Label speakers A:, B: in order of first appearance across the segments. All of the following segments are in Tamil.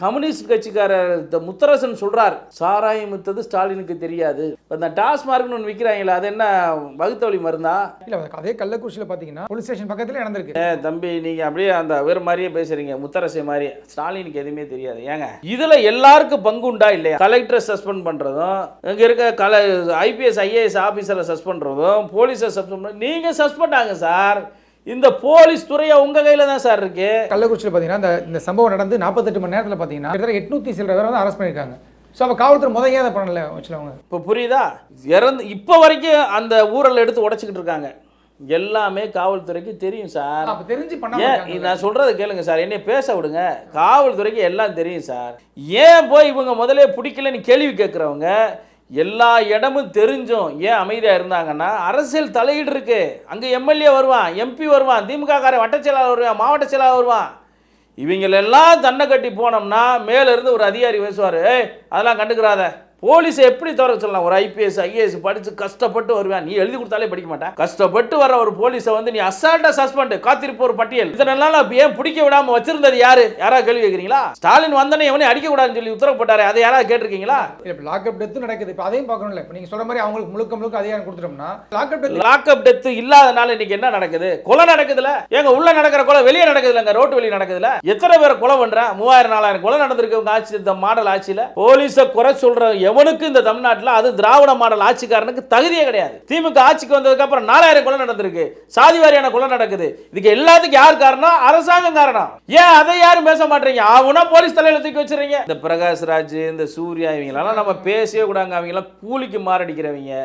A: கம்யூனிஸ்ட் கட்சிக்காரர் முத்தரசன் சொல்றார். சாராயம் வித்தது ஸ்டாலினுக்கு தெரியாது. இந்த டாஸ்மார்க்னு ஒன்று விற்கிறாங்களே அது என்ன வகுத்தவழி மருந்தா?
B: இல்ல அதே கள்ளக்குறிச்சியில் பார்த்தீங்கன்னா போலீஸ் ஸ்டேஷன் பக்கத்துல நடந்திருக்கு.
A: ஏ, தம்பி நீங்க அப்படியே அந்த வேறு மாதிரியே பேசுறீங்க முத்தரசை மாதிரி. ஸ்டாலினுக்கு எதுவுமே தெரியாது. ஏங்க இதுல எல்லாருக்கும் பங்கு உண்டா இல்லையா? கலெக்டரை சஸ்பெண்ட் பண்றதும் இங்க இருக்க கல ஐபிஎஸ் ஐஏஎஸ் ஆபீசரை சஸ்பெண்ட் பண்றதும் போலீஸை சஸ்பெண்ட் பண்ண நீங்க சஸ்பெண்ட் ஆங்க சார். இந்த போலீஸ் துறையை உங்க கையில தான் சார் இருக்கு?
B: கள்ளக்குறிச்சியில் பார்த்தீங்கன்னா இந்த இந்த சம்பவம் நடந்து நாற்பத்தெட்டு மணி நேரத்தில் பார்த்தீங்கன்னா கிட்டத்தட்ட எட்நூத்தி சில பேர் வந்து அரெஸ்ட் பண்ணியிருக்காங்க. ஸோ அப்போ காவல்துறை முத ஏன் அதை பண்ணல வச்சுல அவங்க
A: இப்போ புரியுதா? இறந்து இப்போ வரைக்கும் அந்த ஊரல் எடுத்து உடைச்சிக்கிட்டு இருக்காங்க. எல்லாமே காவல்துறைக்கு தெரியும் சார்.
B: அப்போ தெரிஞ்சு பண்ண
A: நான் சொல்றதை கேளுங்க சார். என்னை பேச விடுங்க. காவல்துறைக்கு எல்லாம் தெரியும் சார். ஏன் போய் இவங்க முதல்ல பிடிக்கலன்னு கேள்வி கேட்குறவங்க எல்லா இடமும் தெரிஞ்சும் ஏன் அமைதியாக இருந்தாங்கன்னா அரசியல் தலையீடு இருக்கு. அங்கே எம்எல்ஏ வருவான் எம்பி வருவான் திமுக காரன் வட்ட செயலாளர் வருவான் மாவட்ட செயலாளர் வருவான். இவங்களெல்லாம் தன்னை கட்டி போனோம்னா மேலேருந்து ஒரு அதிகாரி பேசுவார் ஏய் அதெல்லாம் கண்டுக்கிறாத. போலீஸை எப்படி தவிர சொல்லலாம்? ஒரு ஐபிஎஸ் ஐஏஎஸ் படிச்சு கஷ்டப்பட்டு வருவேன். நீ எழுதி கொடுத்தாலே படிக்க மாட்டேன். கஷ்டப்பட்டு வர ஒரு போலீஸை வந்து நீ அசால்ட்டா சஸ்பெண்ட் காத்திருப்பு ஒரு பட்டியல். இதனால ஏன் பிடிக்க விடாம வச்சிருந்தது யாரு? யாராவது கேள்வி கேட்குறீங்களா? ஸ்டாலின் வந்தனே எவனையும் அடிக்க கூடாதுன்னு சொல்லி உத்தரவு போட்டாரு. அதை யாராவது கேட்டிருக்கீங்களா?
B: இப்போ லாக்அப் டெத்து நடக்குது. இப்போ அதையும் பார்க்கணும்ல. இப்போ நீங்கள் சொல்ற மாதிரி அவங்களுக்கு முழுக்க முழுக்க அதிகாரம் கொடுத்துட்டோம்னா லாக்அப் டெத்
A: லாக்அப் டெத் இல்லாதனால இன்னைக்கு என்ன நடக்குது? கொலை நடக்குதுல? ஏங்க உள்ள நடக்கிற கொலை வெளியே நடக்குதுலங்க ரோட்டு வெளியே நடக்குதுல? எத்தனை பேர் கொலை பண்றேன்? மூவாயிரம் நாலாயிரம் கொலை நடந்திருக்கு. ஆட்சி இந்த மாடல் ஆட்சியில. போலீஸை குறை சொல்ற எவனுக்கு இந்த தமிழ்நாட்டில் அது திராவிட மாடல் ஆட்சிக்காரனுக்கு தகுதியே கிடையாது. திமுக ஆட்சிக்கு வந்ததுக்கு அப்புறம் நாலாயிரம் கொலை நடந்திருக்கு. சாதி வாரியான கொலை நடக்குது. இதுக்கு எல்லாத்துக்கும் யார் காரணம்? அரசாங்கம் காரணம். ஏன் அதை யாரும் பேச மாட்டீங்க அவனா போலீஸ் தலையில தூக்கி வச்சிருங்க இந்த பிரகாஷ் ராஜ் இந்த சூர்யா இவங்களெல்லாம் நம்ம பேசவே கூடாங்க அவங்கெல்லாம் கூலிக்கு மாரடிக்கிறவங்க.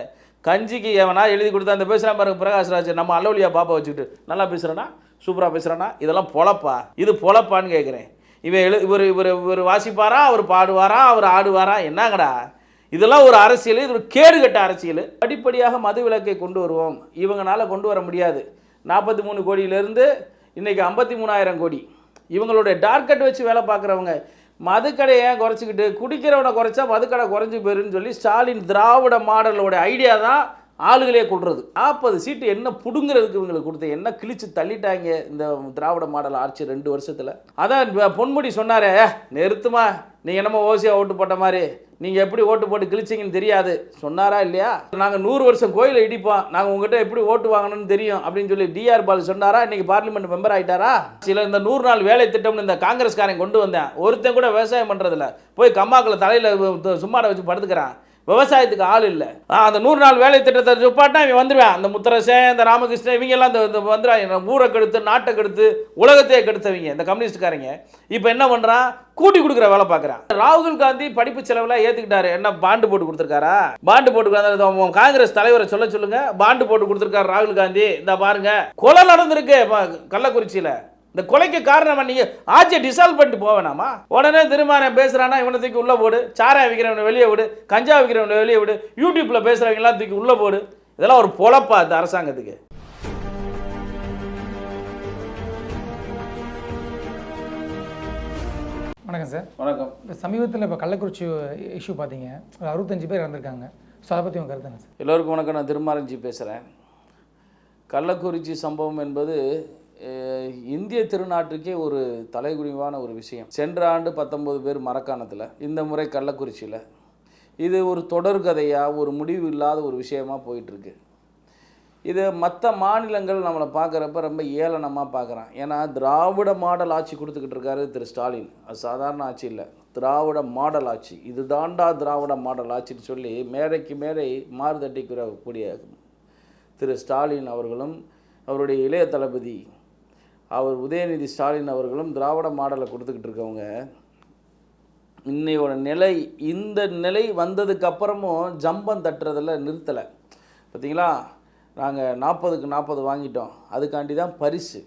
A: கஞ்சிக்கு எவனா எழுதி கொடுத்தா அந்த பேசுகிறா பாருங்க பிரகாஷ்ராஜ் நம்ம அலுவலியா பாப்பா வச்சுக்கிட்டு நல்லா பேசுகிறானா சூப்பராக பேசுகிறேன்னா இதெல்லாம் பொழப்பா? இது பொழப்பான்னு கேட்குறேன் இவன் எழு இவர் இவர் இவர் வாசிப்பாரா? அவர் பாடுவாரா? அவர் ஆடுவாரா? என்னங்கடா? இதெல்லாம் ஒரு அரசியல் இது ஒரு கேடுகட்ட அரசியல். படிப்படியாக மது விலக்கை கொண்டு வருவோம். இவங்களால கொண்டு வர முடியாது. நாற்பத்தி மூணு கோடியிலேருந்து இன்னைக்கு ஐம்பத்தி மூணாயிரம் கோடி. இவங்களுடைய டார்கெட் வச்சு வேலை பார்க்குறவங்க மதுக்கடையை ஏன் குறைச்சிக்கிட்டு குடிக்கிறவனை குறைச்சா மதுக்கடை குறைஞ்சி போயிருன்னு சொல்லி ஸ்டாலின் திராவிட மாடலோட ஐடியா தான் ஆளுகளே கொடுறது நாற்பது சீட்டு என்ன புடுங்கிறதுக்கு இவங்களுக்கு கொடுத்த என்ன கிழிச்சு தள்ளிட்டாங்க இந்த திராவிட மாடல் ஆட்சி ரெண்டு வருஷத்தில்? அதான் பொன்முடி சொன்னாரே நிறுத்துமா? நீங்கள் என்னமோ ஓசியாக ஓட்டு போட்ட மாதிரி நீங்கள் எப்படி ஓட்டு போட்டு கிழிச்சிங்கன்னு தெரியாது. சொன்னாரா இல்லையா? நாங்கள் நூறு வருஷம் கோயிலை இடிப்போம். நாங்கள் உங்ககிட்ட எப்படி ஓட்டு வாங்கணும்னு தெரியும். அப்படின்னு சொல்லி டிஆர் பால் சொன்னாரா? இன்றைக்கி பார்லிமெண்ட் மெம்பர் ஆகிட்டாரா சில இந்த நூறு நாள் வேலை திட்டம்னு இந்த காங்கிரஸ்காரன் கொண்டு வந்தேன். ஒருத்தன் கூட விவசாயம் பண்ணுறதில்ல போய் கம்மாக்களை தலையில் சும்மாட வச்சு படுத்துக்கிறான். விவசாயத்துக்கு ஆள் இல்லை. அந்த நூறு நாள் வேலை திட்டத்தை சுப்பாட்டினா இவன் வந்துடுவேன் அந்த முத்தரசன் இந்த ராமகிருஷ்ணன் இவங்கெல்லாம் இந்த இந்த ஊரை கெடுத்து நாட்டை கெடுத்து உலகத்தையே கெடுத்தவங்க இந்த கம்யூனிஸ்ட்காரங்க இப்போ என்ன பண்ணுறான் கூட்டி கொடுக்குற வேலை பார்க்குறான். ராகுல் காந்தி படிப்பு செலவில் ஏற்றுக்கிட்டாரு என்ன பாண்டு போட்டு கொடுத்துருக்காரா? பாண்டு போட்டு காங்கிரஸ் தலைவரை சொல்ல சொல்லுங்க. பாண்டு போட்டு கொடுத்துருக்காரு ராகுல் காந்தி. இந்த பாருங்க. கொலை நடந்திருக்கு. கள்ளக்குறிச்சியில். இந்த கொலைக்கு காரணம் நீங்க ஆட்சியை டிசால்வ் பண்ணிட்டு போக வேணாமா? உடனே திரும்ப பேசுறானா இவனை தூக்கி உள்ள போடு. சாராயம் விற்கிறவனை வெளியே விடு. கஞ்சா விற்கிறவனை வெளியே விடு. யூடியூப்ல பேசுறவங்க எல்லாம் தூக்கி உள்ள போடு. இதெல்லாம் ஒரு பொழப்பா இந்த அரசாங்கத்துக்கு.
B: வணக்கம் சார்.
A: வணக்கம்.
B: இப்போ சமீபத்தில் இப்போ கள்ளக்குறிச்சி இஷ்யூ பார்த்தீங்க. ஒரு அறுபத்தஞ்சு பேர் இறந்துருக்காங்க. ஸோ அதை பற்றி உங்கள் கருத்து என்ன சார்?
A: எல்லோருக்கும் வணக்கம். நான் திருமாரஞ்சி பேசுகிறேன் கள்ளக்குறிச்சி சம்பவம் என்பது இந்திய திருநாட்டுக்கே ஒரு தலைகுனிவான ஒரு விஷயம். சென்ற ஆண்டு பத்தொன்பது பேர் மரக்காணத்தில் இந்த முறை கள்ளக்குறிச்சியில். இது ஒரு தொடர்கதையாக ஒரு முடிவு இல்லாத ஒரு விஷயமாக போயிட்டுருக்கு. இது மற்ற மாநிலங்கள் நம்மளை பார்க்குறப்ப ரொம்ப ஏளனமாக பார்க்குறான் ஏன்னா திராவிட மாடல் ஆட்சி கொடுத்துக்கிட்டு இருக்காரு திரு ஸ்டாலின். அது சாதாரண ஆட்சி இல்லை. திராவிட மாடல் ஆட்சி. இது தாண்டா திராவிட மாடல் ஆட்சின்னு சொல்லி மேடைக்கு மேடை மாறுதட்டிக்கிற கூடிய திரு ஸ்டாலின் அவர்களும் அவருடைய இளைய தளபதி அவர் உதயநிதி ஸ்டாலின் அவர்களும் திராவிட மாடலை கொடுத்துக்கிட்டு இருக்கவங்க. இன்னையோட நிலை இந்த நிலை வந்ததுக்கு அப்புறமும் ஜம்பம் தட்டுறதில் நிறுத்தலை. பார்த்தீங்களா நாங்கள் நாற்பதுக்கு நாற்பது வாங்கிட்டோம். அதுக்காண்டி தான் பரிசு.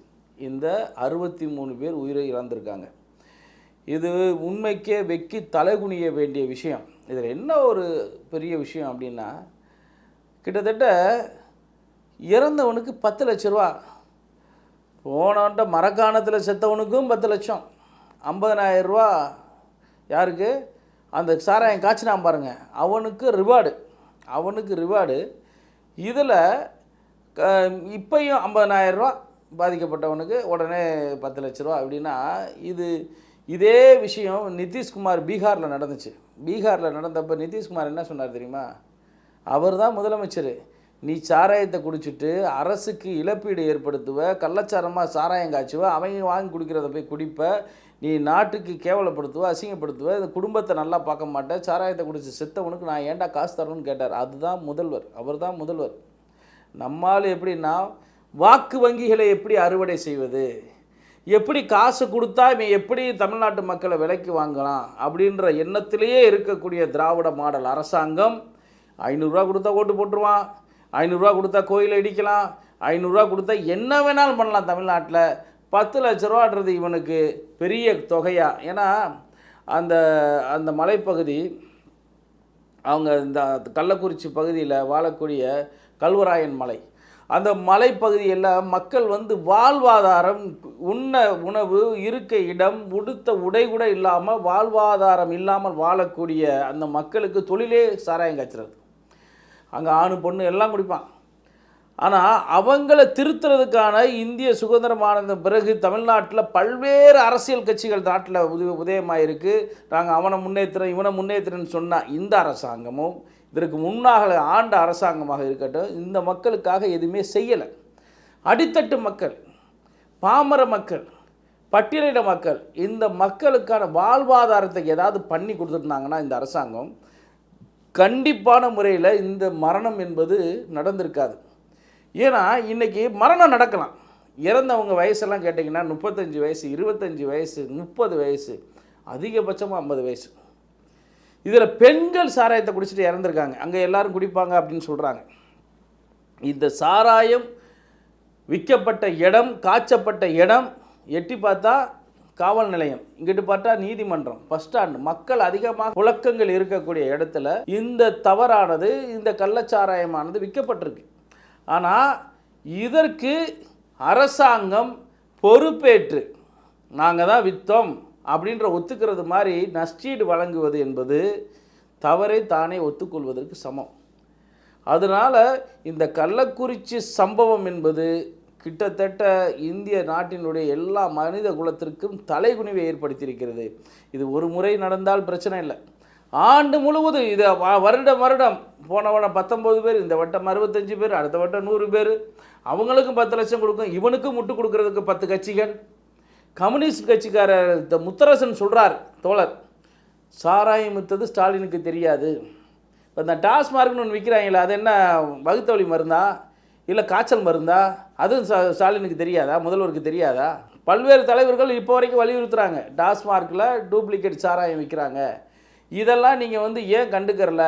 A: இந்த அறுபத்தி மூணு பேர் உயிரை இழந்திருக்காங்க. இது உண்மைக்கே வெக்கி தலைகுனிய வேண்டிய விஷயம். இதில் என்ன ஒரு பெரிய விஷயம் அப்படின்னா கிட்டத்தட்ட இறந்தவனுக்கு பத்து லட்ச ரூபா ஓனான்ட்ட மரக்காணத்தில் செத்தவனுக்கும் பத்து லட்சம். ஐம்பதனாயிரம் ரூபா யாருக்கு? அந்த சாராயம் காய்ச்சினான் பாருங்க. அவனுக்கு ரிவார்டு அவனுக்கு ரிவார்டு இதில் இப்பையும் ஐம்பதனாயிரம் ரூபா பாதிக்கப்பட்டவனுக்கு உடனே பத்து லட்ச ரூபா அப்படின்னா இது இதே விஷயம் நிதிஷ்குமார் பீகாரில் நடந்துச்சு. பீகாரில் நடந்தப்போ நிதிஷ்குமார் என்ன சொன்னார் தெரியுமா? அவர் தான் முதலமைச்சர். நீ சாராயத்தை குடிச்சிட்டு அரசுக்கு இழப்பீடு ஏற்படுத்துவ கள்ளச்சாரமாக சாராயம் காய்ச்சுவ அவங்க வாங்கி குடிக்கிறத போய் குடிப்ப நீ நாட்டுக்கு கேவலப்படுத்துவ அசிங்கப்படுத்துவ இந்த குடும்பத்தை நல்லா பார்க்க மாட்டேன் சாராயத்தை குடிச்சு செத்தவனுக்கு நான் ஏன்டா காசு தரணும்னு கேட்டார். அதுதான் முதல்வர். அவர் தான் முதல்வர். நம்மால் எப்படின்னா வாக்கு வங்கிகளை எப்படி அறுவடை செய்வது? எப்படி காசு கொடுத்தா இவன் எப்படி தமிழ்நாட்டு மக்களை விலைக்கு வாங்கலாம்? அப்படின்ற எண்ணத்திலேயே இருக்கக்கூடிய திராவிட மாடல் அரசாங்கம் ஐநூறுரூவா கொடுத்தா ஓட்டு போட்டுருவான். ஐநூறுரூவா கொடுத்தா கோயிலை இடிக்கலாம். ஐநூறுரூவா கொடுத்தா என்ன வேணாலும் பண்ணலாம் தமிழ்நாட்டில். பத்து லட்ச ரூபான்றது இவனுக்கு பெரிய தொகையாக ஏன்னா அந்த அந்த மலைப்பகுதி அவங்க இந்த கள்ளக்குறிச்சி பகுதியில் வாழக்கூடிய கல்வராயன் மலை. அந்த மலைப்பகுதியில் மக்கள் வந்து வாழ்வாதாரம் உண்ண உணவு இருக்க இடம் உடுத்த உடை கூட இல்லாமல் வாழ்வாதாரம் இல்லாமல் வாழக்கூடிய அந்த மக்களுக்கு தொழிலே சாராயம் காய்ச்சிறது. அங்கே ஆணு பொண்ணு எல்லாம் குடிப்பான். ஆனால் அவங்கள திருத்துறதுக்கான இந்திய சுதந்திரமானது பிறகு தமிழ்நாட்டில் பல்வேறு அரசியல் கட்சிகள் நாட்டில் உதய உதயமாயிருக்கு. நாங்கள் அவனை முன்னேற்றுறோம் இவனை முன்னேற்றுறேன்னு சொன்னால் இந்த அரசாங்கமும் இதற்கு முன்னாக ஆண்ட அரசாங்கமாக இருக்கட்டும் இந்த மக்களுக்காக எதுவுமே செய்யலை. அடித்தட்டு மக்கள் பாமர மக்கள் பட்டியலிட மக்கள் இந்த மக்களுக்கான வாழ்வாதாரத்தை ஏதாவது பண்ணி கொடுத்துருந்தாங்கன்னா இந்த அரசாங்கம் கண்டிப்பான முறையில் இந்த மரணம் என்பது நடந்திருக்காது. ஏன்னா இன்னைக்கு மரணம் நடக்கலாம். இறந்தவங்க வயசெல்லாம் கேட்டிங்கன்னா முப்பத்தஞ்சு வயசு இருபத்தஞ்சி வயசு முப்பது வயசு அதிகபட்சமாக ஐம்பது வயசு. இதில் பெண்கள் சாராயத்தை குடிச்சிட்டு இறந்துருக்காங்க. அங்கே எல்லோரும் குடிப்பாங்க அப்படின்னு சொல்கிறாங்க இந்த சாராயம் விற்கப்பட்ட இடம் காய்ச்சப்பட்ட இடம் எட்டி பார்த்தா காவல் நிலையம். இங்கிட்டு பார்த்தா நீதிமன்றம் பஸ் ஸ்டாண்ட். மக்கள் அதிகமாக புழக்கங்கள் இருக்கக்கூடிய இடத்துல இந்த தவறானது இந்த கள்ளச்சாராயமானது விற்கப்பட்டிருக்கு. ஆனால் இதற்கு அரசாங்கம் பொறுப்பேற்று நாங்கள் தான் விற்றோம் அப்படின்ற ஒத்துக்கிறது மாதிரி நஷ்டீடு வழங்குவது என்பது தவறை தானே ஒத்துக்கொள்வதற்கு சமம். அதனால் இந்த கள்ளக்குறிச்சி சம்பவம் என்பது கிட்டத்தட்ட இந்திய நாட்டினுடைய எல்லா மனித குலத்திற்கும் தலைகுனிவை ஏற்படுத்தியிருக்கிறது. இது ஒரு முறை நடந்தால் பிரச்சனை இல்லை. ஆண்டு முழுவதும் இதை வருடம் வருடம் போன வட்டம் பத்தொம்போது பேர் இந்த வட்டம் அறுபத்தஞ்சு பேர் அடுத்த வட்டம் நூறு பேர். அவங்களுக்கும் பத்து லட்சம் கொடுக்கும் இவனுக்கும் முட்டு கொடுக்கறதுக்கு பத்து கட்சிகள். கம்யூனிஸ்ட் கட்சிக்காரர் இந்த முத்தரசன் சொல்கிறார் தோழர் சாராயம் வித்தது ஸ்டாலினுக்கு தெரியாது. இப்போ இந்த டாஸ்மார்க்னு ஒன்று விற்கிறாங்களே அது என்ன வகுத்தவழி மருந்தா? இல்லை காய்ச்சல் மருந்தா? அதுவும் ஸ்டாலினுக்கு தெரியாதா? முதல்வருக்கு தெரியாதா? பல்வேறு தலைவர்கள் இப்போ வரைக்கும் வலியுறுத்துகிறாங்க டாஸ்மார்க்கில் டூப்ளிகேட் சாராயம் விற்கிறாங்க இதெல்லாம் நீங்கள் வந்து ஏன் கண்டுக்கிறல?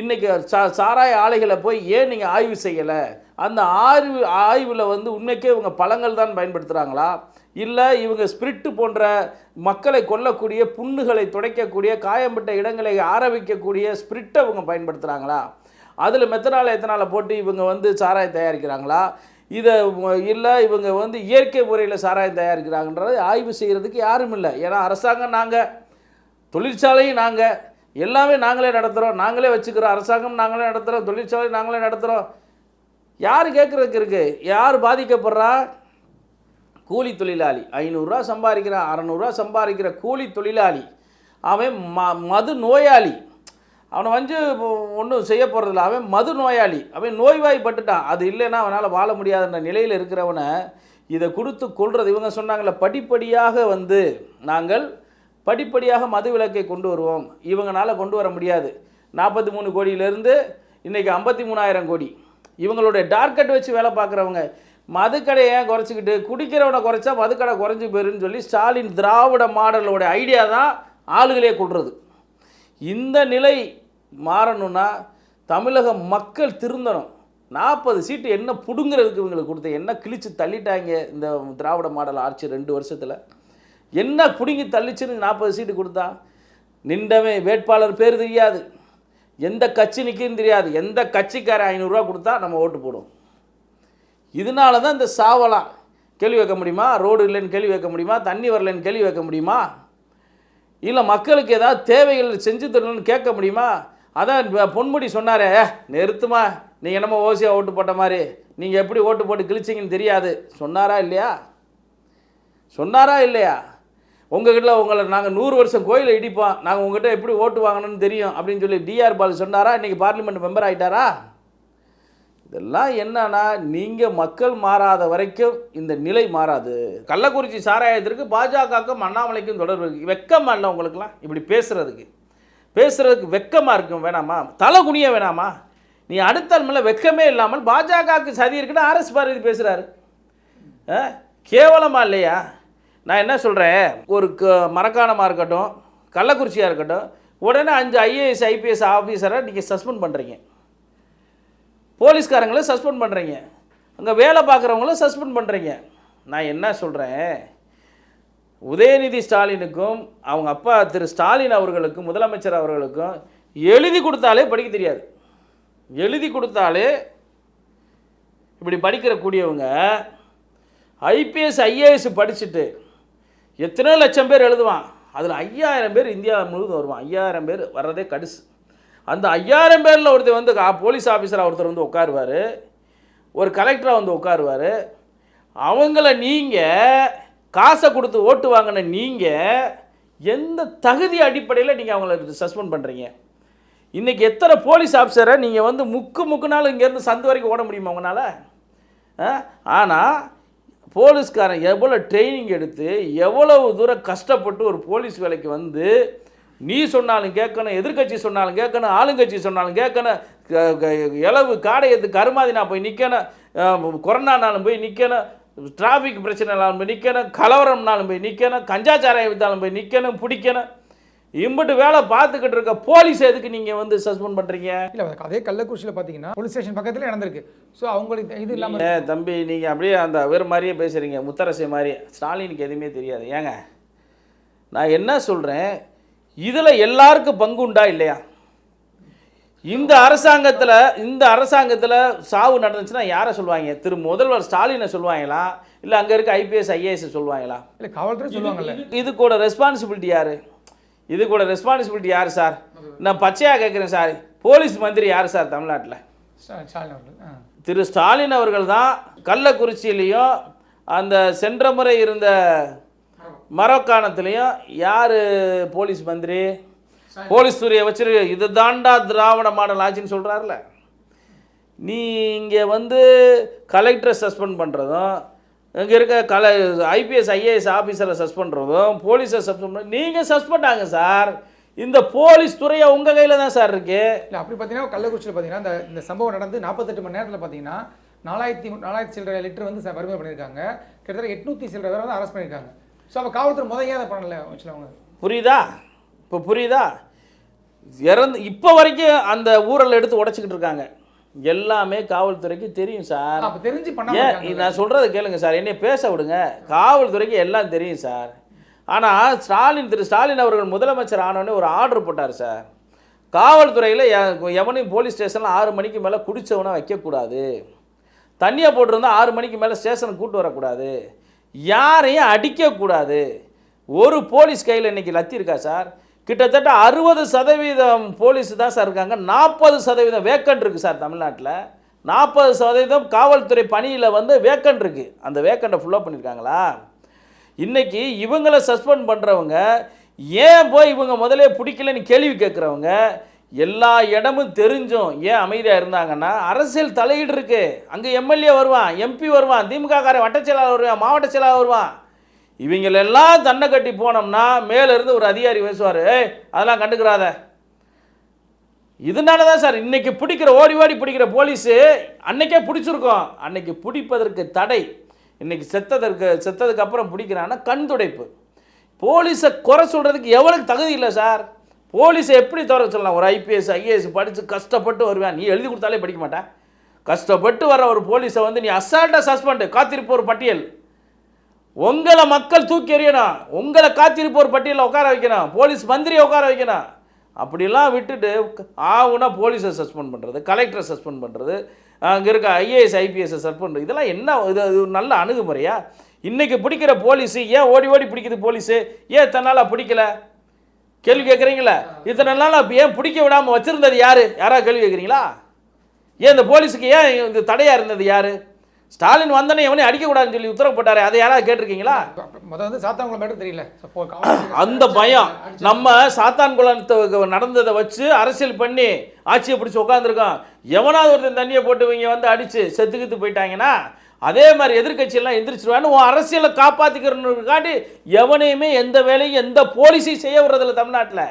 A: இன்றைக்கி சா சாராய ஆலைகளை போய் ஏன் நீங்கள் ஆய்வு செய்யலை? அந்த ஆய்வு ஆய்வில் வந்து உண்மைக்கே இவங்க பழங்கள் தான் பயன்படுத்துகிறாங்களா இல்லை இவங்க ஸ்பிரிட்டு போன்ற மக்களை கொல்லக்கூடிய புண்ணுகளை துடைக்கக்கூடிய காயம்பட்ட இடங்களை ஆரம்பிக்கக்கூடிய ஸ்பிரிட்டை இவங்க பயன்படுத்துகிறாங்களா அதில் மெத்தனால் எத்தனால போட்டு இவங்க வந்து சாராயம் தயாரிக்கிறாங்களா? இதை இல்லை இவங்க வந்து இயற்கை முறையில் சாராயம் தயாரிக்கிறாங்கன்றதை ஆய்வு செய்கிறதுக்கு யாரும் இல்லை. ஏன்னா அரசாங்கம் நாங்கள் தொழிற்சாலையும் நாங்கள் எல்லாமே நாங்களே நடத்துகிறோம் நாங்களே வச்சுக்கிறோம். அரசாங்கம் நாங்களே நடத்துகிறோம் தொழிற்சாலை நாங்களே நடத்துகிறோம் யார் கேட்குறதுக்கு இருக்குது யார் பாதிக்கப்படுறா? கூலி தொழிலாளி. ஐநூறுரூவா சம்பாதிக்கிறான். அறநூறுரூவா சம்பாதிக்கிற கூலி தொழிலாளி. அவன் ம மது நோயாளி. அவனை வந்து ஒன்றும் செய்ய போகிறதில்ல அவன் மது நோயாளி. அவன் நோய்வாய்ப்பட்டுட்டான். அது இல்லைன்னா அவனால் வாழ முடியாதுன்ற நிலையில் இருக்கிறவனை இதை கொடுத்து கொள்வது இவங்க சொன்னாங்களே படிப்படியாக வந்து நாங்கள் படிப்படியாக மது விலக்கை கொண்டு வருவோம். இவங்களால் கொண்டு வர முடியாது. நாற்பத்தி மூணு கோடியிலேருந்து இன்றைக்கி ஐம்பத்தி மூணாயிரம் கோடி. இவங்களுடைய டார்கெட் வச்சு வேலை பார்க்குறவங்க மதுக்கடையை ஏன் குறைச்சிக்கிட்டு குடிக்கிறவனை குறைச்சா மதுக்கடை குறைஞ்சி போயிருன்னு சொல்லி ஸ்டாலின் திராவிட மாடலோட ஐடியா தான் ஆளுகளே கொள்வது இந்த நிலை மாறணும்னா தமிழக மக்கள் திருந்தணும். நாற்பது சீட்டு என்ன பிடுங்கிறதுக்கு இவங்களுக்கு கொடுத்த என்ன கிழிச்சு தள்ளிட்டாங்க இந்த திராவிட மாடல் ஆட்சி ரெண்டு வருஷத்தில்? என்ன பிடுங்கி தள்ளிச்சுன்னு நாற்பது சீட்டு கொடுத்தா? நின்றவன் வேட்பாளர் பேர் தெரியாது. எந்த கட்சி நிற்கும் தெரியாது. எந்த கட்சிக்காரன் ஐநூறுரூவா கொடுத்தா நம்ம ஓட்டு போடுவோம். இதனால தான் இந்த சாவலாம் கேள்வி வைக்க முடியுமா? ரோடு இல்லைன்னு கேள்வி வைக்க முடியுமா? தண்ணி வரலைன்னு கேள்வி வைக்க முடியுமா? இல்லை மக்களுக்கு ஏதாவது தேவைகள் செஞ்சு தரணும்னு கேட்க முடியுமா? அதான் பொன்முடி சொன்னாரே நிறுத்துமா? நீங்கள் என்னமோ ஓசியாக ஓட்டு போட்ட மாதிரி நீங்கள் எப்படி ஓட்டு போட்டு கிழிச்சிங்கன்னு தெரியாது. சொன்னாரா இல்லையா? சொன்னாரா இல்லையா? உங்ககிட்ட உங்களை நாங்கள் நூறு வருஷம் கோயிலை இடிப்போம். நாங்கள் உங்ககிட்ட எப்படி ஓட்டு வாங்கணும்னு தெரியும் அப்படின்னு சொல்லி டிஆர் பால் சொன்னாரா? இன்றைக்கி பார்லிமெண்ட் மெம்பர் ஆகிட்டாரா இதெல்லாம் என்னன்னா நீங்கள் மக்கள் மாறாத வரைக்கும் இந்த நிலை மாறாது. கள்ளக்குறிச்சி சாராயத்திற்கு பாஜகவுக்கும் அண்ணாமலைக்கும் தொடர்பு வெக்கம் இல்லை உங்களுக்குலாம் இப்படி பேசுகிறதுக்கு பேசுகிறதுக்கு வெக்கமாக இருக்கும் வேணாமா? தலை குனிய வேணாமா? நீ அடுத்த மேலே வெக்கமே இல்லாமல் பாஜகவுக்கு சதி இருக்குன்னு ஆர்எஸ் பாரதி பேசுகிறாரு கேவலமாக இல்லையா? நான் என்ன சொல்கிறேன் ஒரு க மரக்காணமாக இருக்கட்டும் கள்ளக்குறிச்சியாக இருக்கட்டும் உடனே அஞ்சு ஐஏஎஸ் ஐபிஎஸ் ஆஃபீஸரை நீங்கள் சஸ்பெண்ட் பண்ணுறீங்க போலீஸ்காரங்களும் சஸ்பெண்ட் பண்ணுறீங்க அங்கே வேலை பார்க்குறவங்களும் சஸ்பெண்ட் பண்ணுறீங்க நான் என்ன சொல்கிறேன் உதயநிதி ஸ்டாலினுக்கும் அவங்க அப்பா திரு ஸ்டாலின் அவர்களுக்கும் முதலமைச்சர் அவர்களுக்கும் எழுதி கொடுத்தாலே படிக்க தெரியாது. எழுதி கொடுத்தாலே இப்படி படிக்கிற கூடியவங்க ஐபிஎஸ் ஐஏஎஸ் படிச்சுட்டு எத்தனை லட்சம் பேர் எழுதுவான்? அதில் ஐயாயிரம் பேர் இந்தியா முழுவதும் வருவான். ஐயாயிரம் பேர் வர்றதே கடுசு. அந்த ஐயாயிரம் பேரில் ஒருத்தர் வந்து கா- போலீஸ் ஆஃபீஸராக ஒருத்தர் வந்து உட்காருவார். ஒரு கலெக்டராக வந்து உட்காருவார். அவங்கள நீங்கள் காசை கொடுத்து ஓட்டு வாங்கின நீங்கள் எந்த தகுதி அடிப்படையில் நீங்கள் அவங்கள சஸ்பெண்ட் பண்ணுறீங்க இன்றைக்கி எத்தனை போலீஸ் ஆஃபீஸரை நீங்கள் வந்து முக்கு முக்குனாலும் இங்கேருந்து சந்து வரைக்கும் ஓட முடியுமா உங்களால்? ஆனால் போலீஸ்காரன் எவ்வளோ ட்ரைனிங் எடுத்து எவ்வளவு தூரம் கஷ்டப்பட்டு ஒரு போலீஸ் வேலைக்கு வந்து நீ சொன்னாலும் கேட்கணும் எதிர்க்கட்சி சொன்னாலும் கேட்கணும் ஆளுங்கட்சி சொன்னாலும் கேட்கணும் க- க- இளவு காடையத்து கருமாதி நான் போய் நிற்கணும் கொரோனானாலும் போய் நிற்கணும் டிராஃபிக் பிரச்சனைனாலும் போய் நிற்கணும் கலவரம்னாலும் போய் நிற்கணும் கஞ்சாச்சாரம் வித்தாலும் போய் நிற்கணும் பிடிக்கணும் இம்பிட்டு வேலை பார்த்துக்கிட்டு இருக்க போலீஸ் எதுக்கு நீங்கள் வந்து சஸ்பெண்ட் பண்ணுறீங்க
B: இல்லை அதே கள்ளக்குறிச்சியில் பார்த்தீங்கன்னா போலீஸ் ஸ்டேஷன் பக்கத்துல நடந்திருக்கு. ஸோ அவங்களுக்கு இது இல்லாமல்
A: தம்பி நீங்கள் அப்படியே அந்த வேறு மாதிரியே பேசுகிறீங்க முத்தரசை மாதிரி. ஸ்டாலினுக்கு எதுவுமே தெரியாது. ஏங்க நான் என்ன சொல்கிறேன் இதில் எல்லாருக்கும் பங்கு உண்டா இல்லையா? இந்த அரசாங்கத்தில் இந்த அரசாங்கத்தில் சாவு நடந்துச்சுன்னா யாரை சொல்லுவாங்க? திரு முதல்வர் ஸ்டாலினை சொல்லுவாங்களா? இல்லை அங்கே இருக்க ஐபிஎஸ் ஐஏஎஸ் சொல்லுவாங்களா?
B: இல்லை காவல்துறை சொல்லுவாங்கல்ல.
A: இது கூட ரெஸ்பான்சிபிலிட்டி யார்? இது கூட ரெஸ்பான்சிபிலிட்டி யார் சார்? நான் பச்சையாக கேட்குறேன் சார். போலீஸ் மந்திரி யார் சார் தமிழ்நாட்டில்? திரு ஸ்டாலின் அவர்கள் தான் கள்ளக்குறிச்சியிலையும் அந்த சென்ற முறை இருந்த மரக்காணத்துலேயும் யார் போலீஸ் மந்திரி? போலீஸ் துறையை வச்சிரு இது தாண்டா திராவிட மாடல் ஆட்சின்னு சொல்கிறாருல நீ இங்கே வந்து கலெக்டரை சஸ்பெண்ட் பண்ணுறதும் இங்கே இருக்க கல ஐபிஎஸ் ஐஏஎஸ் ஆஃபீஸரை சஸ்பெண்ட் பண்ணுறதும் போலீஸை சஸ்பெண்ட் பண்ண நீங்கள் சஸ்பெண்ட் ஆங்க சார். இந்த போலீஸ் துறையை உங்கள் கையில் தான் சார் இருக்குது
B: இல்லை அப்படி பார்த்தீங்கன்னா கள்ளக்குறிச்சியில் பார்த்தீங்கன்னா இந்த இந்த சம்பவம் நடந்து நாற்பத்தெட்டு மணி நேரத்தில் பார்த்தீங்கன்னா நாலாயிரத்தி நாலாயிரத்தி சில்லரை லிட்டர் வந்து வறுமை பண்ணியிருக்காங்க. கிட்டத்தட்ட எட்நூற்றி சில்லரை பேர் வந்து அரெஸ்ட் பண்ணியிருக்காங்க. ஸோ அப்போ காவல்துறை முதல் ஏன் அதை பண்ணல அவங்க
A: புரியுதா? இப்போ புரியுதா? இறந்து இப்போ வரைக்கும் அந்த ஊரல் எடுத்து உடைச்சிக்கிட்டு இருக்காங்க. எல்லாமே காவல்துறைக்கு தெரியும் சார்.
B: தெரிஞ்சு
A: ஏன்? நான் சொல்கிறத கேளுங்க சார். என்னை பேச விடுங்க. காவல்துறைக்கு எல்லாம் தெரியும் சார். ஆனால் ஸ்டாலின் திரு ஸ்டாலின் அவர்கள் முதலமைச்சர் ஆனோடனே ஒரு ஆர்டர் போட்டார் சார். காவல்துறையில் எவனையும் போலீஸ் ஸ்டேஷனில் ஆறு மணிக்கு மேலே குடித்தவனை வைக்கக்கூடாது. தண்ணியை போட்டிருந்தா ஆறு மணிக்கு மேலே ஸ்டேஷனுக்கு கூட்டு வரக்கூடாது. யாரையும் அடிக்கக்கூடாது. ஒரு போலீஸ் கையில் இன்னைக்கு லத்தி இருக்கா சார்? கிட்டத்தட்ட அறுபது சதவீதம் போலீஸ் தான் சார் இருக்காங்க. நாற்பது சதவீதம் வேக்கண்ட் இருக்குது சார் தமிழ்நாட்டில். நாற்பது சதவீதம் காவல்துறை பணியில் வந்து வேக்கண்ட் இருக்குது அந்த வேக்கண்ட்டை ஃபுல்லாக பண்ணியிருக்காங்களா இன்றைக்கி இவங்கள சஸ்பெண்ட் பண்ணுறவங்க ஏன் போய் இவங்க முதலே பிடிக்கலன்னு கேள்வி கேட்குறவங்க எல்லா இடமும் தெரிஞ்சும் ஏன் அமைதியாக இருந்தாங்கன்னா அரசியல் தலையீடு இருக்குது அங்கே எம்எல்ஏ வருவான் எம்பி வருவான் திமுக காரன் வட்டச் செயலாளர் வருவான் மாவட்ட செயலாளர் வருவான். இவங்களெல்லாம் தண்டை கட்டி போனோம்னா மேலேருந்து ஒரு அதிகாரி பேசுவார் அதெல்லாம் கண்டுக்கிறாத. இதனால தான் சார் இன்றைக்கி பிடிக்கிற ஓடி ஓடி பிடிக்கிற போலீஸு அன்னைக்கே பிடிச்சிருக்கோம். அன்னைக்கு பிடிப்பதற்கு தடை. இன்றைக்கி செத்ததற்கு செத்ததுக்கு அப்புறம் பிடிக்கிறான்னா கண் துடைப்பு. போலீஸை குறை சொல்கிறதுக்கு எவ்வளவு தகுதி இல்லை சார்? போலீஸை எப்படி தவிர சொல்லலாம்? ஒரு ஐபிஎஸ் ஐஏஎஸ் படித்து கஷ்டப்பட்டு வருவேன். நீ எழுதி கொடுத்தாலே படிக்க மாட்டேன். கஷ்டப்பட்டு வர ஒரு போலீஸை வந்து நீ அசால்ட்டாக சஸ்பெண்டு காத்திருப்போர் பட்டியல். உங்களை மக்கள் தூக்கி எறியணும். உங்களை காத்திருப்போர் பட்டியலில் உட்கார வைக்கணும். போலீஸ் மந்திரியை உட்கார வைக்கணும். அப்படிலாம் விட்டுட்டு ஆகுனா போலீஸை சஸ்பெண்ட் பண்ணுறது கலெக்டரை சஸ்பெண்ட் பண்ணுறது அங்கே இருக்க ஐஏஎஸ் ஐபிஎஸ்ஸை சஸ்பெண்ட் பண்ணுறது இதெல்லாம் என்ன இது இது ஒரு நல்ல அணுகுமுறையா? இன்றைக்கி பிடிக்கிற போலீஸு ஏன் ஓடி ஓடி பிடிக்குது போலீஸு? ஏன் தன்னால் பிடிக்கல? கேள்வி கேட்குறீங்களா? இத்தனை நாள் அப்போ ஏன் பிடிக்க விடாமல் வச்சுருந்தது யார்? யாராவது கேள்வி கேட்குறீங்களா? ஏன் இந்த போலீஸுக்கு ஏன் இந்த தடையாக இருந்தது யார்? ஸ்டாலின் வந்தோடனே எவனையும் அடிக்கக்கூடாதுன்னு சொல்லி உத்தரவு போட்டாரு அதை யாராவது கேட்டிருக்கீங்களா?
B: முதல் வந்து சாத்தான்குளம் மேட்டர் தெரியல.
A: அந்த பயம். நம்ம சாத்தான்குளத்து நடந்ததை வச்சு அரசியல் பண்ணி ஆட்சியை பிடிச்சி உட்காந்துருக்கோம் எவனாவது ஒருத்தன் தண்ணியை போட்டு இவங்க வந்து அடிச்சு செத்துக்கிட்டு போயிட்டாங்கன்னா அதே மாதிரி எதிர்க்கட்சியெல்லாம் எந்திரிச்சிருவான்னு உன் அரசியலை காப்பாற்றிக்கிறனுக்காட்டி எவனையுமே எந்த வேலையும் எந்த போலீஸையும் செய்ய விடுறதில்ல தமிழ்நாட்டில்.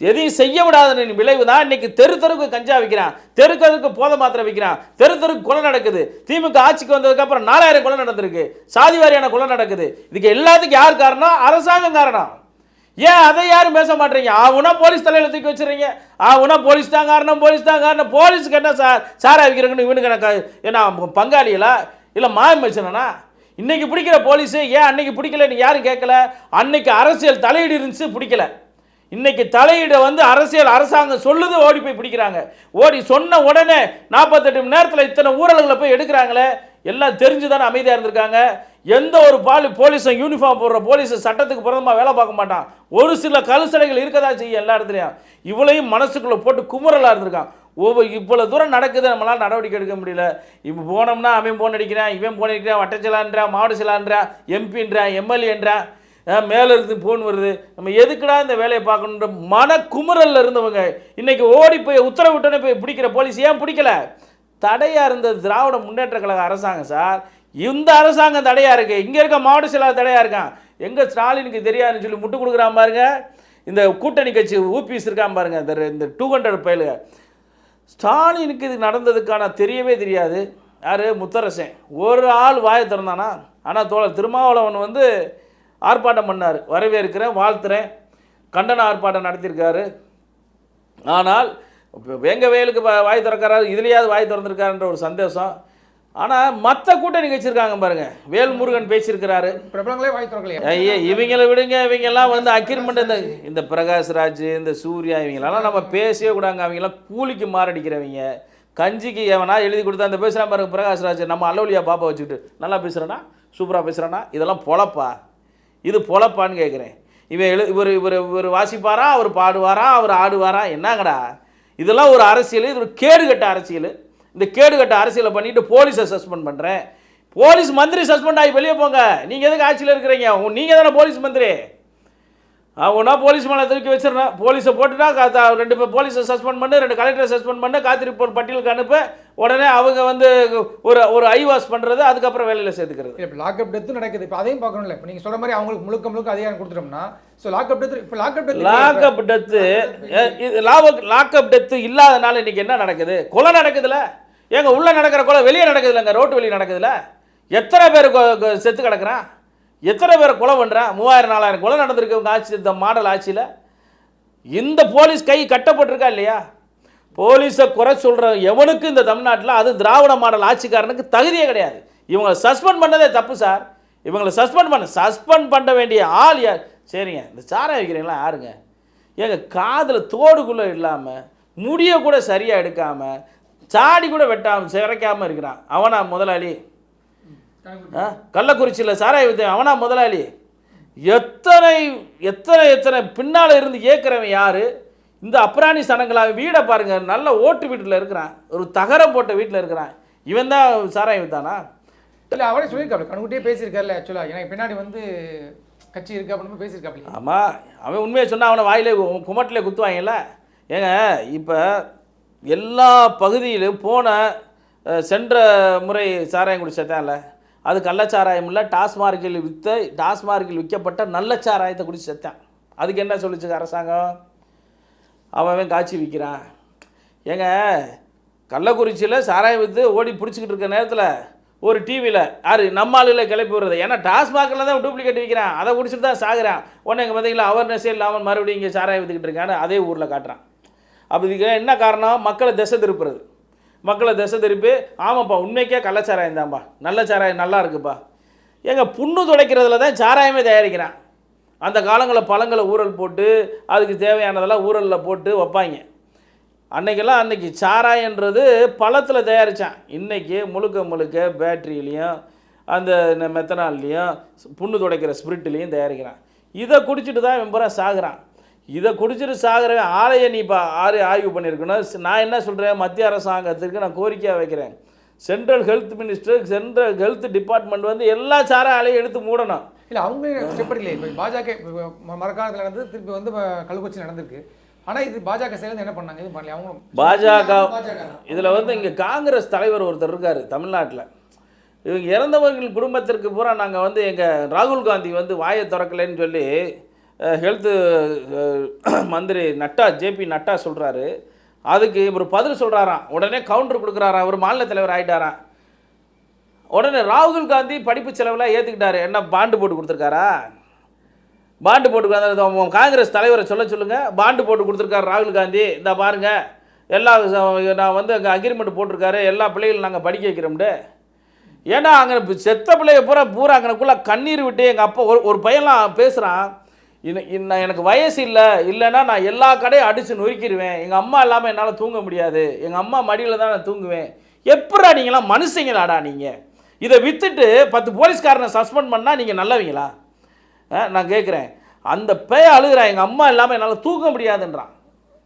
A: எதையும் செய்ய விடாத விளைவு தான் இன்னைக்கு தெரு தெருக்கு கஞ்சா விற்கிறான் தெரு தெருக்கு போதை மாத்திரை விற்கிறான் தெரு தெருக்கு கொலை நடக்குது. திமுக ஆட்சிக்கு வந்ததுக்கு அப்புறம் நாலாயிரம் கொலை நடந்திருக்கு. சாதி வாரியான கொலை நடக்குது. இதுக்கு எல்லாத்துக்கும் யார் காரணம்? அரசாங்கம் காரணம். ஏன் அதை யாரும் பேச மாட்டீங்க? ஆவுனா போலீஸ் தலையில தூக்கி வச்சுறீங்க ஆவுனா போலீஸ் தான் காரணம் போலீஸ் தான் காரணம். போலீஸுக்கு என்ன சார்? சாரா விற்கிறாங்கன்னு இவனுக்கு எனக்கு என்ன பங்காளிகளா? இல்லை மாயம் மனுஷனா? இன்னைக்கு பிடிக்கிற போலீஸு ஏன் அன்னைக்கு பிடிக்கலன்னு யாரும் கேட்கல? அன்னைக்கு அரசியல் தலையீடு இருந்துச்சு பிடிக்கல. இன்னைக்கு தலையிட வந்து அரசியல் அரசாங்கம் சொல்லுது ஓடி போய் பிடிக்கிறாங்க. ஓடி சொன்ன உடனே நாற்பத்தெட்டு மணி நேரத்தில் இத்தனை ஊரல்களை போய் எடுக்கிறாங்களே? எல்லாம் தெரிஞ்சு தானே அமைதியாக இருந்திருக்காங்க? எந்த ஒரு பாலி போலீஸும் யூனிஃபார்ம் போடுற போலீஸ் சட்டத்துக்கு பிறந்தமாக வேலை பார்க்க மாட்டான். ஒரு சில கலுசடைகள் இருக்கதா செய்யும் எல்லா இடத்துலையும். இவளையும் மனசுக்குள்ளே போட்டு குமுறலாக இருந்திருக்கான். ஒவ்வொரு இவ்வளோ தூரம் நடக்குது. நம்மளால் நடவடிக்கை எடுக்க முடியல. இப்போ போனோம்னா அவன் போன் அடிக்கிறான் இவன் போன் அடிக்கிறான் வட்டச்சலான்றான் மாவட்ட சிலான்றான் எம்பின்றான் எம்எல்ஏன்றான் மேலே இருந்து ஃபோன் வருது. நம்ம எதுக்குடா இந்த வேலையை பார்க்கணுன்ற மன குமுறல்ல இருந்தவங்க இன்றைக்கி ஓடி போய் உத்தரவிட்டோன்னே போய் பிடிக்கிற போலீஸ் ஏன் பிடிக்கல? தடையாக இருந்த திராவிட முன்னேற்ற கழக அரசாங்கம் சார் இந்த அரசாங்கம் தடையாக இருக்குது இங்கே இருக்க மாவட்ட செயலாளர் தடையாக இருக்கான். எங்கே ஸ்டாலினுக்கு தெரியாதுன்னு சொல்லி முட்டு கொடுக்குறான் பாருங்க. இந்த கூட்டணி கட்சி ஊபிஸ் இருக்கான் பாருங்க. இந்த இந்த டூ ஹண்ட்ரட் பயலுங்க ஸ்டாலினுக்கு இது நடந்ததுக்கான தெரியவே தெரியாது. யார்? முத்தரசன். ஒரு ஆள் வாயை திறந்தானா? ஆனால் தோழர் திருமாவளவன் வந்து ஆர்ப்பாட்டம் பண்ணார். வரவேற்கிறேன் வாழ்த்துறேன். கண்டன ஆர்ப்பாட்டம் நடத்தியிருக்காரு. ஆனால் இப்ப வேங்க வேலுக்கு வா- வாய் திறக்கிறாரு இதுலையாவது வாய் திறந்திருக்காருன்ற ஒரு சந்தோஷம். ஆனால் மற்ற கூட்டணி வச்சிருக்காங்க பாருங்க. வேல்முருகன் பேசியிருக்கிறாரு.
B: பிரபலங்களே வாய் திறக்கலையா?
A: ஐயா இவங்களை விடுங்க இவங்கெல்லாம் வந்து அக்கிரமெண்ட் இந்த இந்த பிரகாஷ்ராஜ் இந்த சூர்யா இவங்களெல்லாம் நம்ம பேசவே கூடாங்க அவங்கெல்லாம் கூலிக்கு மாரடிக்கிறவங்க. கஞ்சிக்கு எவனா எழுதி கொடுத்தா அந்த பேசுகிறான் பாருங்க பிரகாஷ்ராஜ் நம்ம அல்லவலியா பாப்பா வச்சுக்கிட்டு நல்லா பேசுகிறேன்னா சூப்பராக பேசுகிறேன்னா இதெல்லாம் பொழப்பா. இது பொழப்பான்னு கேட்குறேன் இவன் எழு இவர் இவர் இவர் வாசிப்பாரா? அவர் பாடுவாரா? அவர் ஆடுவாரா? என்னங்கடா? இதெல்லாம் ஒரு அரசியல் இது ஒரு கேடுகட்ட அரசியல். இந்த கேடுகட்ட அரசியலை பண்ணிவிட்டு போலீஸை சஸ்பெண்ட் பண்ணுறேன் போலீஸ் மந்திரி சஸ்பெண்ட் ஆகி வெளியே போங்க. நீங்கள் எதுக்கு ஆட்சியில் இருக்கிறீங்க? நீங்கள் தானே போலீஸ் மந்திரி. அவனா போலீஸ் மேலே தூக்கி வச்சிடணும். போலீஸை போட்டுட்டா ரெண்டு பேர் போலீஸை சஸ்பெண்ட் பண்ணு ரெண்டு கலெக்டரை சஸ்பெண்ட் பண்ணு காத்திருப்பு பட்டியலுக்கு அனுப்ப. உடனே அவங்க வந்து ஒரு ஒரு ஐவாஸ் பண்ணுறது அதுக்கப்புறம் வேலையில் சேர்த்துக்கிறது.
B: இப்போ லாக்அப் டெத்து நடக்குது. இப்போ அதையும் பார்க்கணும்ல. இப்போ நீங்கள் சொல்ற மாதிரி அவங்களுக்கு முழுக்க முழுக்க அதிகாரம் கொடுத்துட்டோம்னா ஸோ லாக்அப் டெத்து இப்போ லாக்அப் டெத்து
A: லாக்அப் டெத்து லாபக் லாக்அப் டெத்து இல்லாதனால இன்னைக்கு என்ன நடக்குது? கொலை நடக்குதுல? ஏங்க உள்ள நடக்கிற கொலை வெளியே நடக்குதுலங்க ரோட்டு வெளியே நடக்குதுல? எத்தனை பேர் செத்து கிடக்குறான் எத்தனை பேர் கொலை பண்ணுறான் மூவாயிரம் நாலாயிரம் கொலை நடந்திருக்கு ஆட்சி இந்த மாடல் ஆட்சியில். இந்த போலீஸ் கை கட்டப்பட்டிருக்கா இல்லையா? போலீஸை குறை சொல்கிற எவனுக்கு இந்த தமிழ்நாட்டில் அது திராவிட மாடல் ஆட்சிக்காரனுக்கு தகுதியே கிடையாது. இவங்களை சஸ்பெண்ட் பண்ணதே தப்பு சார். இவங்களை சஸ்பெண்ட் பண்ண சஸ்பெண்ட் பண்ண வேண்டிய ஆள் யார்? சரிங்க இந்த சாராயம் வைக்கிறீங்களா? யாருங்க? ஏங்க காதில் தோடுக்குள்ளே இல்லாமல் முடிய கூட சரியாக எடுக்காமல் சாடி கூட வெட்டாமல் சிறைக்காமல் இருக்கிறான். அவனா முதலாளி. ஆ? கள்ளக்குறிச்சியில் சாராய வித்தவன் அவனா முதலாளி. எத்தனை எத்தனை எத்தனை பின்னால் இருந்து ஏற்கிறவன் யாரு? இந்த அப்ராணி சனங்களா வீடை பாருங்க நல்ல ஓட்டு வீட்டில் இருக்கிறான். ஒரு தகரம் போட்ட வீட்டில் இருக்கிறான். இவன் தான் சாராயம் வித்தானா?
B: இல்லை அவரே சொல்லியிருக்காப்ல கண்குட்டியே பேசியிருக்காருல்ல ஆக்சுவலாக எனக்கு பின்னாடி வந்து கட்சி இருக்கு அப்படின்னு பேசியிருக்காப்ல.
A: ஆமாம் அவன் உண்மையை சொன்னா அவனை வாயிலே குமட்டிலே குத்துவாங்கல்ல? ஏங்க இப்போ எல்லா பகுதியிலும் போன சென்ற முறை சாராயம் குடிச்சதான்ல அது கள்ளச்சாராயம் இல்லை டாஸ்மார்க்கில் விற்ற டாஸ்மார்க்கில் விற்கப்பட்ட நல்ல சாராயத்தை குடிச்சு செத்தான் அதுக்கு என்ன சொல்லுச்சு அரசாங்கம்? அவன் அவன் காய்ச்சி விற்கிறான் ஏங்க கள்ளக்குறிச்சியில் சாராயம் விற்று ஓடி பிடிச்சிக்கிட்டு இருக்க நேரத்தில் ஒரு டிவியில் யாரு நம்ம ஆளுகளை கிளப்பி விடுறது. ஏன்னா டாஸ்மாகில் தான் டூப்ளிகேட் விற்கிறான் அதை குடிச்சிட்டு தான் சாகுறான். உடனே இங்கே பார்த்தீங்களா அவர்னஸே இல்லாமல் மறுபடியும் இங்கே சாராயம் விற்றுக்கிட்டு இருக்கான்னு அதே ஊரில் காட்டுறான். அப்போ இதுக்கு என்ன காரணம்? மக்களை திசை திருப்புறது. மக்களை திசை திருப்பி ஆமாப்பா உண்மைக்கே கள்ளச்சாராயம் தான்ப்பா. நல்ல சாராயம் நல்லா இருக்குப்பா. ஏங்க புண்ணு துடைக்கிறதுல தான் சாராயமே தயாரிக்கிறான். அந்த காலங்களில் பழங்களை ஊறல் போட்டு அதுக்கு தேவையானதெல்லாம் ஊறலில் போட்டு வைப்பாங்க. அன்னைக்கெல்லாம் அன்றைக்கி சாராயன்றது பழத்தில் தயாரித்தான் இன்றைக்கி முழுக்க முழுக்க பேட்டரியிலையும் அந்த மெத்தனால்லையும் புண்ணு துடைக்கிற ஸ்பிரிட்லேயும் தயாரிக்கிறான். இதை குடிச்சிட்டு தான் இவன் சாகுறான். இதை குடிச்சிட்டு சாகிறவன் ஆலையை நீ இப்போ ஆறு ஆய்வு பண்ணியிருக்கணும். நான் என்ன சொல்கிறேன் மத்திய அரசாங்கத்திற்கு நான் கோரிக்கையாக வைக்கிறேன். Central health minister central health department வந்து எல்லா சாராலையும் எடுத்து மூடணும்.
B: இல்ல அவங்க ஸ்டெப் எடுக்கல இப்போ பாஜக இப்ப ம- மரக்காணத்தில் நடந்து திருப்பி வந்து கள்ளக்குறிச்சி நடந்திருக்கு. ஆனா இது பாஜக சேர்ந்து என்ன பண்ணாங்க? இது பண்ணல அவங்க
A: பாஜக. இதில் வந்து இங்கே காங்கிரஸ் தலைவர் ஒருத்தர் இருக்கார் தமிழ்நாட்டில். இவங்க இறந்தவர்கள் குடும்பத்திற்கு பூரா நாங்கள் வந்து எங்கள் ராகுல் காந்தி வந்து வாயை திறக்கலைன்னு சொல்லி ஹெல்த்து மந்திரி நட்டா ஜேபி நட்டா சொல்கிறாரு அதுக்கு இவர் பதில் சொல்கிறாராம் உடனே கவுண்டர் கொடுக்குறாராம். அவர் மாநில தலைவர் ஆகிட்டாராம் உடனே ராகுல் காந்தி படிப்பு செலவெல்லாம் ஏற்றுக்கிட்டாரு என்ன பாண்டு போட்டு கொடுத்துருக்காரா? பாண்டு போட்டு காங்கிரஸ் தலைவரை சொல்ல சொல்லுங்கள் பாண்டு போட்டு கொடுத்துருக்காரு ராகுல் காந்தி. இந்த பாருங்க. எல்லா நான் வந்து அங்கே அக்ரிமெண்ட் போட்டிருக்காரு. எல்லா பிள்ளைகளும் நாங்கள் படிக்க வைக்கிறோம்டு ஏன்னா அங்கே செத்த பிள்ளைய பூரா பூரா அங்கனக்குள்ளே கண்ணீர் விட்டு எங்கள் அப்பா ஒரு ஒரு பையன்லாம் பேசுகிறான் இன்ன- எனக்கு வயசு இல்லை இல்லைன்னா நான் எல்லா கடையும் அடித்து நொறுக்கிடுவேன். எங்கள் அம்மா இல்லாமல் என்னால் தூங்க முடியாது. எங்கள் அம்மா மடியில் தான் நான் தூங்குவேன். எப்படா நீங்களாம் மனுஷங்களாடா நீங்கள் இதை விற்றுட்டு பத்து போலீஸ்காரனை சஸ்பெண்ட் பண்ணால் நீங்கள் நல்லவங்களா? ஆ, நான் கேட்குறேன் அந்த பேய அழுகிறான் எங்கள் அம்மா இல்லாமல் என்னால் தூங்க முடியாதுன்றான்.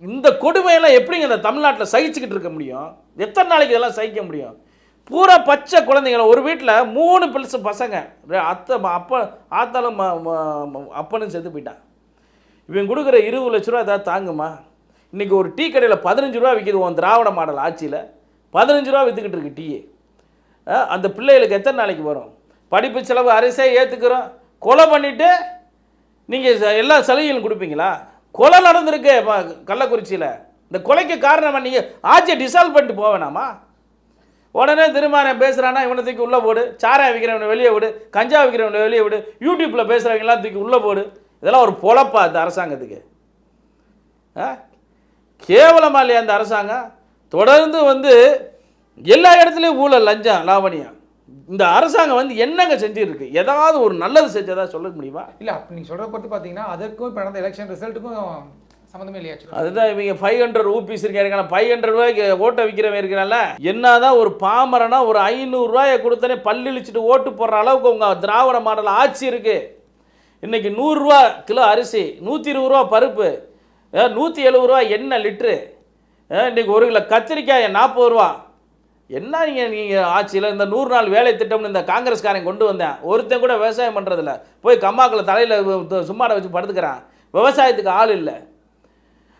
A: இந்த கொடுமையெல்லாம் எப்படிங்க இந்த தமிழ்நாட்டில் சகிச்சுக்கிட்டு இருக்க முடியும்? எத்தனை நாளைக்கு இதெல்லாம் சகிக்க முடியும்? பூரா பச்சை குழந்தைங்கள ஒரு வீட்டில் மூணு பிள்ளைசு பசங்க. அத்தை ம- அப்பா ஆத்தாலும் ம- அப்பனும் செத்து போயிட்டான். இவன் கொடுக்குற இருபது லட்ச ரூபா ஏதாவது தாங்குமா? இன்றைக்கி ஒரு டீ கடையில் பதினஞ்சு ரூபா விற்கிது உன் திராவிட மாடல் ஆட்சியில். பதினஞ்சு ரூபா விற்றுக்கிட்டு இருக்கு டீ அந்த பிள்ளைகளுக்கு எத்தனை நாளைக்கு வரும்? படிப்பு செலவு அரசே ஏற்றுக்கிறோம் கொலை பண்ணிவிட்டு நீங்கள் எல்லா சலுகைகளும் கொடுப்பீங்களா? கொலை நடந்திருக்கு கள்ளக்குறிச்சியில். இந்த கொலைக்கு காரணமாக நீங்கள் ஆட்சியை டிசால்வ் பண்ணிட்டு போவேணாமா உடனே திருமாறன் பேசுகிறானா இவனை தூக்கி உள்ளே போடு. சாராயம் விற்கிறவனை வெளியே விடு. கஞ்சா விற்கிறவனை வெளியே விடு. யூடியூப்பில் பேசுகிறவங்களாம் தூக்கி உள்ளே போடு. இதெல்லாம் ஒரு பொழப்பா இந்த அரசாங்கத்துக்கு. ஆ? கேவலமா இல்லையா இந்த அரசாங்கம்? தொடர்ந்து வந்து எல்லா இடத்துலையும் ஊழல் லஞ்சம் லாவணியம். இந்த அரசாங்கம் வந்து என்னங்க செஞ்சிருக்கு? ஏதாவது ஒரு நல்லது செஞ்சதா சொல்ல முடியுமா?
B: இல்லை அப்படி நீங்கள் சொல்கிற பொறுத்து பார்த்தீங்கன்னா அதற்கும் இப்போ நடந்த எலெக்ஷன் ரிசல்ட்டுக்கும் சம்மந்தமே இல்லையா
A: அதுதான் இவங்க ஃபைவ் ஹண்ட்ரட் ரூபீஸ் இருக்காங்க ஃபைவ் ஹண்ட்ரட் ரூபாய்க்கு ஓட்டை விற்கிறவன் இருக்கிறான்ல. என்னதான் ஒரு பாமரனா ஒரு ஐநூறுரூவாயை கொடுத்தனே பல்லிழிச்சிட்டு ஓட்டு போடுற அளவுக்கு உங்கள் திராவிட மாடல் ஆட்சி இருக்கு. இன்னைக்கு நூறுரூவா கிலோ அரிசி நூற்றி இருபது ரூபா பருப்பு நூற்றி எழுபது ரூபா எண்ணெய் லிட்ரு அஹ், இன்னைக்கு ஒரு கிலோ கத்திரிக்காய் நாற்பது ரூபா. என்ன நீங்கள் நீங்கள் ஆட்சியில் இந்த நூறு நாள் வேலை திட்டம்னு இந்த காங்கிரஸ்காரன் கொண்டு வந்தேன். ஒருத்தன் கூட விவசாயம் பண்ணுறதில்ல போய் கம்மாக்களை தலையில் சும்மாட வச்சு படுத்துக்கிறான். விவசாயத்துக்கு ஆள் இல்லை.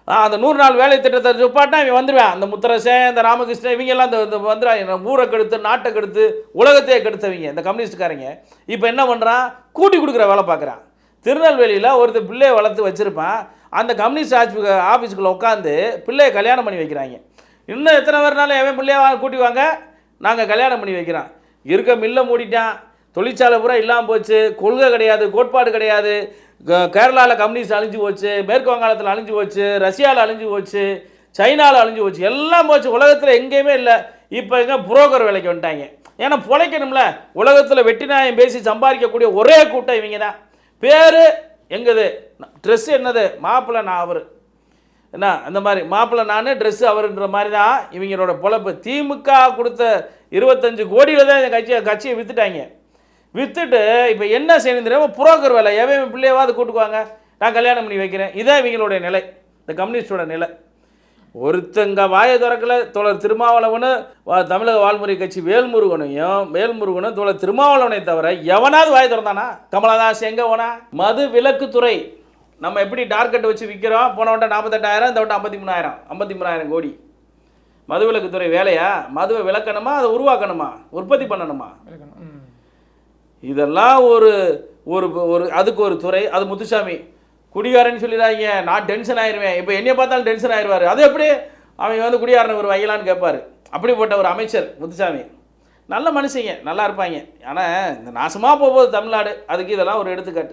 A: அந்த நூறு நாள் வேலை திட்டத்தை சுப்பாட்டா இவன் வந்துடுவேன் அந்த முத்தரசன் இந்த ராமகிருஷ்ணன் இவங்கெல்லாம் இந்த இந்த வந்துடுவாங்க ஊரை கெடுத்து நாட்டை கெடுத்து உலகத்தையே கெடுத்தவங்க இந்த கம்யூனிஸ்ட்காரங்க இப்போ என்ன பண்ணுறான் கூட்டி கொடுக்குற வேலை பார்க்குறான் திருநெல்வேலியில் ஒருத்தர் பிள்ளையை வளர்த்து வச்சுருப்பான். அந்த கம்யூனிஸ்ட் ஆட்சி ஆஃபீஸுக்குள்ளே உட்காந்து பிள்ளையை கல்யாணம் பண்ணி வைக்கிறாங்க. இன்னும் எத்தனை பேர்னாலும் எவன் பிள்ளைய வா- கூட்டி வாங்க? நாங்கள் கல்யாணம் பண்ணி வைக்கிறோம். இருக்க மில்லை மூடிட்டான். தொழிற்சாலை பூரா இல்லாமல் போச்சு. கொள்கை கிடையாது கோட்பாடு கிடையாது. கேரளாவில் கம்யூனிஸ்ட் அழிஞ்சு போச்சு மேற்கு வங்காளத்தில் அழிஞ்சு போச்சு ரஷ்யாவில் அழிஞ்சு போச்சு சைனாவில் அழிஞ்சு போச்சு எல்லாம் போச்சு. உலகத்தில் எங்கேயுமே இல்லை. இப்போ எங்கே புரோக்கர் வேலைக்கு வந்துட்டாங்க. ஏன்னா பிழைக்கணும்ல. உலகத்தில் வெட்டி நாயம் பேசி சம்பாதிக்கக்கூடிய ஒரே கூட்டம் இவங்க தான் பேர் எங்குது? ட்ரெஸ் என்னது? மாப்பிள்ளை நான் அவர். என்ன? அந்த மாதிரி. மாப்பிள்ளை நான் ட்ரெஸ்ஸு அவருன்ற மாதிரி தான் இவங்களோட பொழப்பு. திமுக கொடுத்த இருபத்தஞ்சு கோடியில் தான் இந்த கட்சியை கட்சியை விற்றுட்டாங்க விற்றுட்டு இப்போ என்ன செய்யணும் தெரியாம புரோக்கர் வேலை. எவன் பிள்ளையவாது கூட்டுக்குவாங்க நான் கல்யாணம் பண்ணி வைக்கிறேன். இதான் இவங்களுடைய நிலை. இந்த கம்யூனிஸ்டோட நிலை. ஒருத்தங்க வாயை திறக்கலை தோழர் திருமாவளவனும் வா- தமிழக வாழ்முறை கட்சி வேல்முருகனையும் வேல்முருகனும் தோழர் திருமாவளவனை தவிர எவனாவது வாயை திறந்தானா? கமலதாஸ் எங்கவனா போனா? மது விலக்குத்துறை நம்ம எப்படி டார்கெட் வச்சு விற்கிறோம் போன வட்டம் நாற்பத்தெட்டாயிரம் இந்த வட்டம் ஐம்பத்தி மூணாயிரம் ஐம்பத்தி மூணாயிரம் கோடி. மது விலக்குத்துறை வேலையா? மதுவை விளக்கணுமா? அதை உருவாக்கணுமா? உற்பத்தி பண்ணணுமா? இதெல்லாம் ஒரு ஒரு ஒரு அதுக்கு ஒரு துறை. அது முத்துசாமி. குடிகாரன்னு சொல்லிடாதீங்க. நான் டென்ஷன் ஆயிருவேன். இப்போ என்னை பார்த்தாலும் டென்ஷன் ஆயிடுவார் அது எப்படி? அவங்க வந்து குடிகாரனை ஒரு வைக்கலான்னு கேட்பாரு. அப்படிப்பட்ட ஒரு அமைச்சர் முத்துசாமி. நல்ல மனுஷங்க. நல்லா இருப்பாங்க. ஆனால் இந்த நாசமாக போகும்போது தமிழ்நாடு. அதுக்கு இதெல்லாம் ஒரு எடுத்துக்காட்டு.